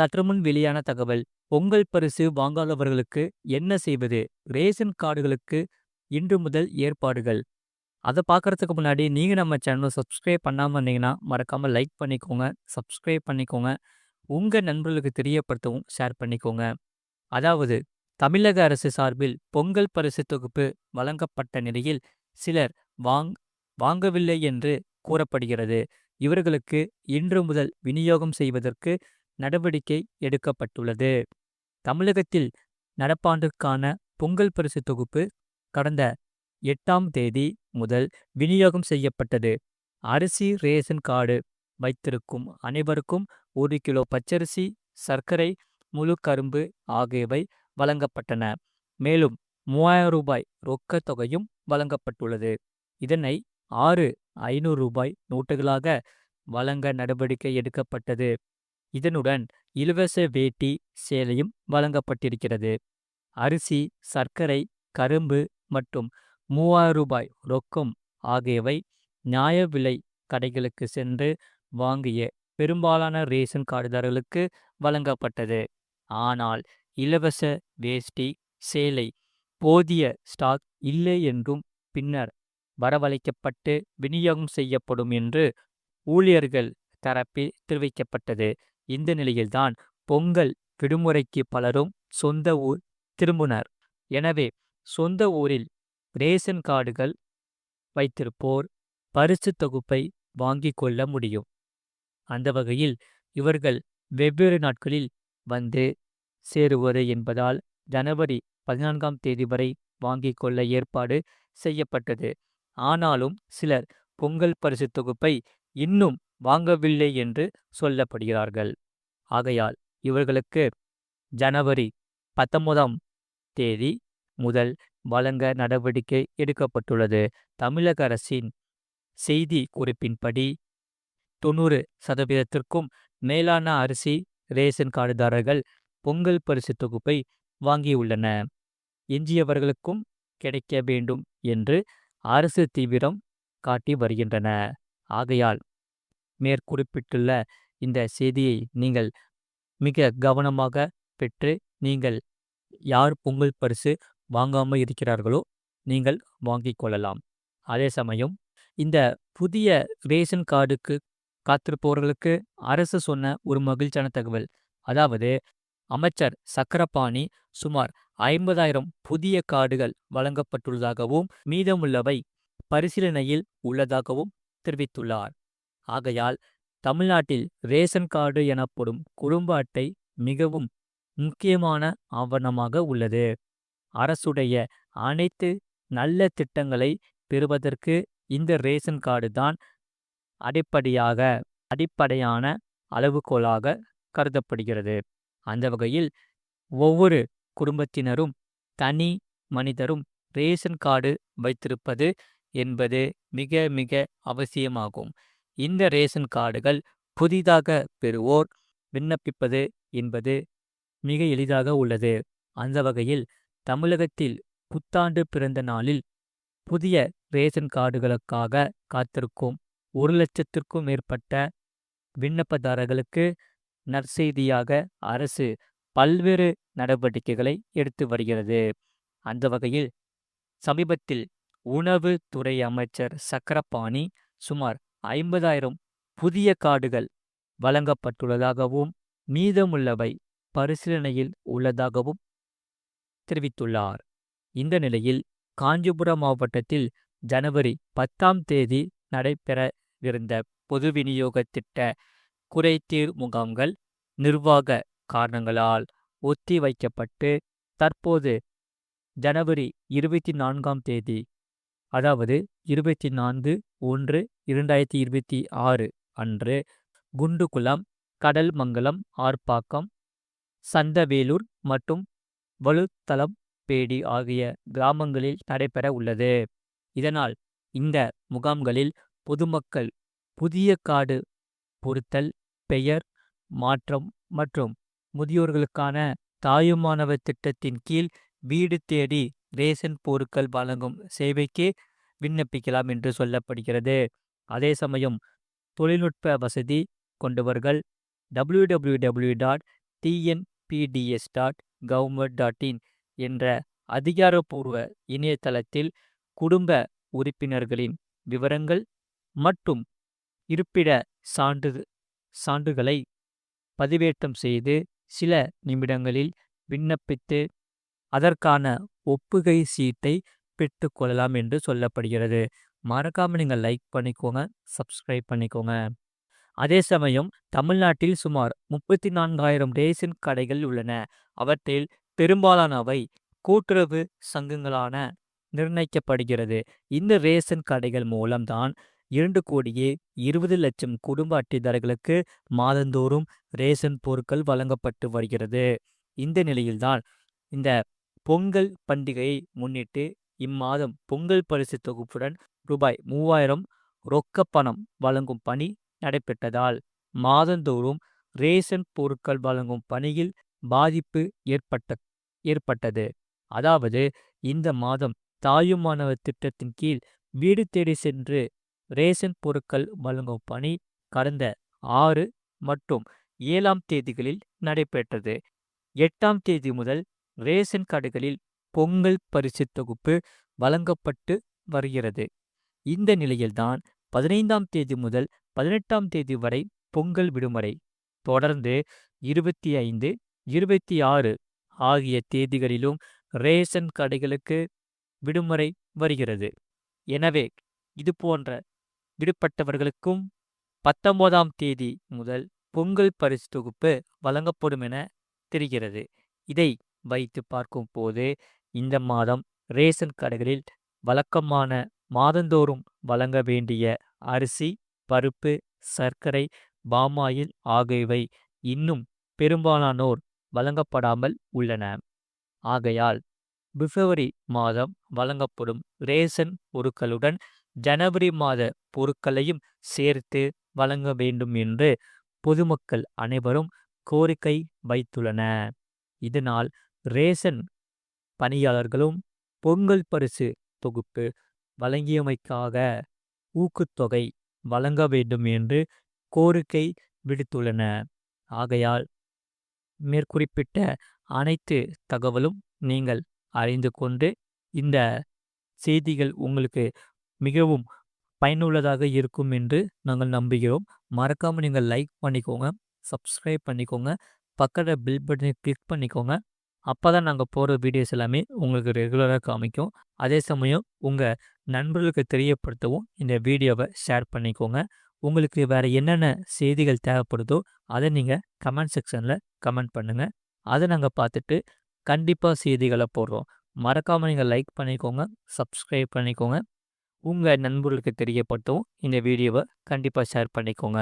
சற்றுமுன் வெளியான தகவல் பொங்கல் பரிசு வாங்காதவர்களுக்கு என்ன செய்வது? ரேஷன் கார்டுகளுக்கு இன்று முதல் ஏற்பாடுகள். அதை பார்க்குறதுக்கு முன்னாடி நீங்கள் நம்ம சேனலை சப்ஸ்கிரைப் பண்ணாமல் இருந்தீங்கன்னா மறக்காமல் லைக் பண்ணிக்கோங்க சப்ஸ்கிரைப் பண்ணிக்கோங்க. உங்கள் நண்பர்களுக்கு தெரியப்படுத்தவும் ஷேர் பண்ணிக்கோங்க. அதாவது தமிழக அரசு சார்பில் பொங்கல் பரிசு தொகுப்பு வழங்கப்பட்ட நிலையில் சிலர் வாங் வாங்கவில்லை என்று கூறப்படுகிறது. இவர்களுக்கு இன்று முதல் விநியோகம் செய்வதற்கு நடவடிக்கை எடுக்கப்பட்டுள்ளது. தமிழகத்தில் நடப்பாண்டுக்கான பொங்கல் பரிசு தொகுப்பு கடந்த எட்டாம் தேதி முதல் விநியோகம் செய்யப்பட்டது. அரிசி ரேஷன் கார்டு வைத்திருக்கும் அனைவருக்கும் ஒரு கிலோ பச்சரிசி சர்க்கரை முழு கரும்பு ஆகியவை வழங்கப்பட்டன. மேலும் மூவாயிரம் ரூபாய் ரொக்கத் தொகையும் வழங்கப்பட்டுள்ளது. இதனை ஆறு ஐநூறு ரூபாய் நோட்டுகளாக வழங்க நடவடிக்கை எடுக்கப்பட்டது. இதனுடன் இலவச வேட்டி சேலையும் வழங்கப்பட்டிருக்கிறது. அரிசி சர்க்கரை கரும்பு மற்றும் மூவாயிரம் ரூபாய் ரொக்கம் ஆகியவை நியாய விலை கடைகளுக்கு சென்று வாங்கிய பெரும்பாலான ரேஷன் கார்டுதாரர்களுக்கு வழங்கப்பட்டது. ஆனால் இலவச வேஷ்டி சேலை போதிய ஸ்டாக் இல்லை என்றும் பின்னர் வரவழைக்கப்பட்டு விநியோகம் செய்யப்படும் என்று ஊழியர்கள் தரப்பில் தெரிவிக்கப்பட்டது. இந்த நிலையில்தான் பொங்கல் விடுமுறைக்கு பலரும் சொந்த ஊர் திரும்பினர். எனவே சொந்த ஊரில் ரேஷன் கார்டுகள் வைத்திருப்போர் பரிசு தொகுப்பை வாங்கிக் கொள்ள முடியும். அந்த வகையில் இவர்கள் வெவ்வேறு நாட்களில் வந்து சேருவது என்பதால் ஜனவரி பதினான்காம் தேதி வரை வாங்கிக் கொள்ள ஏற்பாடு செய்யப்பட்டது. ஆனாலும் சிலர் பொங்கல் பரிசு தொகுப்பை இன்னும் வாங்கவில்லை என்று சொல்லப்படுகிறார்கள். ஆகையால் இவர்களுக்கு ஜனவரி பத்தொன்பதாம் தேதி முதல் வழங்க நடவடிக்கை எடுக்கப்பட்டுள்ளது. தமிழக அரசின் செய்தி குறிப்பின்படி தொண்ணூறு சதவீதத்திற்கும் மேலான அரிசி ரேஷன் கார்டுதாரர்கள் பொங்கல் பரிசு தொகுப்பை வாங்கியுள்ளன. எஞ்சியவர்களுக்கும் கிடைக்க வேண்டும் என்று அரசு தீவிரம் காட்டி வருகின்றன. ஆகையால் மேற்குறிப்பிட்டுள்ள இந்த செய்தியை நீங்கள் மிக கவனமாக பெற்று நீங்கள் யார் பொங்கல் பரிசு வாங்காமல் இருக்கிறார்களோ நீங்கள் வாங்கிக் கொள்ளலாம். அதே சமயம் இந்த புதிய ரேஷன் கார்டுக்கு காத்திருப்பவர்களுக்கு அரசு சொன்ன ஒரு மகிழ்ச்சியான தகவல். அதாவது அமைச்சர் சக்கரபாணி சுமார் ஐம்பதாயிரம் புதிய கார்டுகள் வழங்கப்பட்டுள்ளதாகவும் மீதமுள்ளவை பரிசீலனையில் உள்ளதாகவும் தெரிவித்துள்ளார். ஆகையால் தமிழ்நாட்டில் ரேஷன் கார்டு எனப்படும் குடும்ப அட்டை மிகவும் முக்கியமான ஆவணமாக உள்ளது. அரசுடைய அனைத்து நல்ல திட்டங்களை பெறுவதற்கு இந்த ரேஷன் கார்டு தான் அடிப்படையாக அடிப்படையான அளவுகோலாக கருதப்படுகிறது. அந்த வகையில் ஒவ்வொரு குடும்பத்தினரும் தனி மனிதரும் ரேஷன் கார்டு வைத்திருப்பது என்பது மிக மிக அவசியமாகும். இந்த ரேஷன் கார்டுகள் புதிதாக பெறுவோர் விண்ணப்பிப்பது என்பது மிக எளிதாக உள்ளது. அந்த வகையில் தமிழகத்தில் புத்தாண்டு பிறந்த நாளில் புதிய ரேஷன் கார்டுகளுக்காக காத்திருக்கும் ஒரு லட்சத்திற்கும் மேற்பட்ட விண்ணப்பதாரர்களுக்கு நற்செய்தியாக அரசு பல்வேறு நடவடிக்கைகளை எடுத்து வருகிறது. அந்த வகையில் சமீபத்தில் உணவு துறை அமைச்சர் சக்கரபாணி சுமார் ஐம்பதாயிரம் புதிய கார்டுகள் வழங்கப்பட்டுள்ளதாகவும் மீதமுள்ளவை பரிசீலனையில் உள்ளதாகவும் தெரிவித்துள்ளார். இந்த நிலையில் காஞ்சிபுரம் மாவட்டத்தில் ஜனவரி பத்தாம் தேதி நடைபெறவிருந்த பொது விநியோக திட்ட குறைதீர் முகாம்கள் நிர்வாக காரணங்களால் ஒத்தி வைக்கப்பட்டு தற்போது ஜனவரி இருபத்தி நான்காம் தேதி அதாவது இருபத்தி நான்கு ஒன்று இரண்டாயிரத்தி இருபத்தி ஆறு அன்று குண்டுகுளம் கடல்மங்கலம் ஆர்ப்பாக்கம் சந்தவேலூர் மற்றும் வலுத்தளம் பேடி ஆகிய கிராமங்களில் நடைபெற உள்ளது. இதனால் இந்த முகாம்களில் பொதுமக்கள் புதிய காடு பொருத்தல் பெயர் மாற்றம் மற்றும் முதியோர்களுக்கான தாயுமானவர் திட்டத்தின் கீழ் வீடு தேடி ரேஷன் பொருட்கள் வழங்கும் சேவைக்கே விண்ணப்பிக்கலாம் என்று சொல்லப்படுகிறது. அதே சமயம் தொழில்நுட்ப வசதி கொண்டவர்கள் W W W dot TNPDS dot government dot in என்ற அதிகாரப்பூர்வ இணையதளத்தில் குடும்ப உறுப்பினர்களின் விவரங்கள் மற்றும் இருப்பிட சான்று சான்றுகளை பதிவேற்றம் செய்து சில நிமிடங்களில் விண்ணப்பித்து அதற்கான ஒப்புகை சீட்டை பெற்றுக்கொள்ளலாம் என்று சொல்லப்படுகிறது. மறக்காமல் நீங்கள் லைக் பண்ணிக்கோங்க சப்ஸ்கிரைப் பண்ணிக்கோங்க. அதே சமயம் தமிழ்நாட்டில் சுமார் முப்பத்தி நான்காயிரம் ரேஷன் கடைகள் உள்ளன. அவற்றில் பெரும்பாலானவை கூட்டுறவு சங்கங்களான நிர்ணயிக்கப்படுகிறது. இந்த ரேஷன் கடைகள் மூலம்தான் இரண்டு கோடியே இருபது லட்சம் குடும்ப அட்டைதாரர்களுக்கு மாதந்தோறும் ரேஷன் பொருட்கள் வழங்கப்பட்டு வருகிறது. இந்த நிலையில்தான் இந்த பொங்கல் பண்டிகையை முன்னிட்டு இம்மாதம் பொங்கல் பரிசு தொகுப்புடன் ரூபாய் மூவாயிரம் ரொக்கப் பணம் வழங்கும் பணி நடைபெற்றதால் மாதந்தோறும் ரேஷன் பொருட்கள் வழங்கும் பணியில் பாதிப்பு ஏற்பட்ட ஏற்பட்டது. அதாவது இந்த மாதம் தாயுமானவர் திட்டத்தின் கீழ் வீடு தேடி சென்று ரேஷன் பொருட்கள் வழங்கும் பணி கடந்த ஆறு மற்றும் ஏழாம் தேதிகளில் நடைபெற்றது. எட்டாம் தேதி முதல் ரேஷன் கடைகளில் பொங்கல் பரிசு தொகுப்பு வழங்கப்பட்டு வருகிறது. இந்த நிலையில்தான் பதினைந்தாம் தேதி முதல் பதினெட்டாம் தேதி வரை பொங்கல் விடுமுறை. தொடர்ந்து இருபத்தி ஐந்து இருபத்தி ஆறு ஆகிய தேதிகளிலும் ரேஷன் கடைகளுக்கு விடுமுறை வருகிறது. எனவே இது போன்ற விடுபட்டவர்களுக்கும் பத்தொன்பதாம் தேதி முதல் பொங்கல் பரிசு தொகுப்பு வழங்கப்படும் என தெரிகிறது. இதை வைத்து பார்க்கும் போது இந்த மாதம் ரேஷன் கடைகளில் வழக்கமான மாதந்தோறும் வழங்க வேண்டிய அரிசி பருப்பு சர்க்கரை பாமாயில் ஆகியவை இன்னும் பெரும்பாலானோர் வழங்கப்படாமல் உள்ளன. ஆகையால் பிப்ரவரி மாதம் வழங்கப்படும் ரேஷன் பொருட்களுடன் ஜனவரி மாத பொருட்களையும் சேர்த்து வழங்க வேண்டும் என்று பொதுமக்கள் அனைவரும் கோரிக்கை வைத்துள்ளன. இதனால் ரேஷன் பணியாளர்களும் பொங்கல் பரிசு தொகுப்பு வழங்கியமைக்காக ஊக்குத்தொகை வழங்க வேண்டும் என்று கோரிக்கை விடுத்துள்ளன. ஆகையால் மேற்குறிப்பிட்ட அனைத்து தகவலும் நீங்கள் அறிந்து கொண்டு இந்த செய்திகள் உங்களுக்கு மிகவும் பயனுள்ளதாக இருக்கும் என்று நாங்கள் நம்புகிறோம். மறக்காமல் நீங்கள் லைக் பண்ணிக்கோங்க சப்ஸ்கிரைப் பண்ணிக்கோங்க பக்கத்தில் பில் பட்டனை கிளிக் பண்ணிக்கோங்க. அப்போ தான் நாங்கள் போகிற வீடியோஸ் எல்லாமே உங்களுக்கு ரெகுலராக காமிக்கும். அதே சமயம் உங்கள் நண்பர்களுக்கு தெரியப்படுத்தவும் இந்த வீடியோவை ஷேர் பண்ணிக்கோங்க. உங்களுக்கு வேறு என்னென்ன செய்திகள் தேவைப்படுதோ அதை நீங்கள் கமெண்ட் செக்ஷனில் கமெண்ட் பண்ணுங்கள் அதை நாங்கள் பார்த்துட்டு கண்டிப்பாக செய்திகளை போடுறோம். மறக்காமல் நீங்கள் லைக் பண்ணிக்கோங்க சப்ஸ்கிரைப் பண்ணிக்கோங்க. உங்கள் நண்பர்களுக்கு தெரியப்படுத்தவும் இந்த வீடியோவை கண்டிப்பாக ஷேர் பண்ணிக்கோங்க.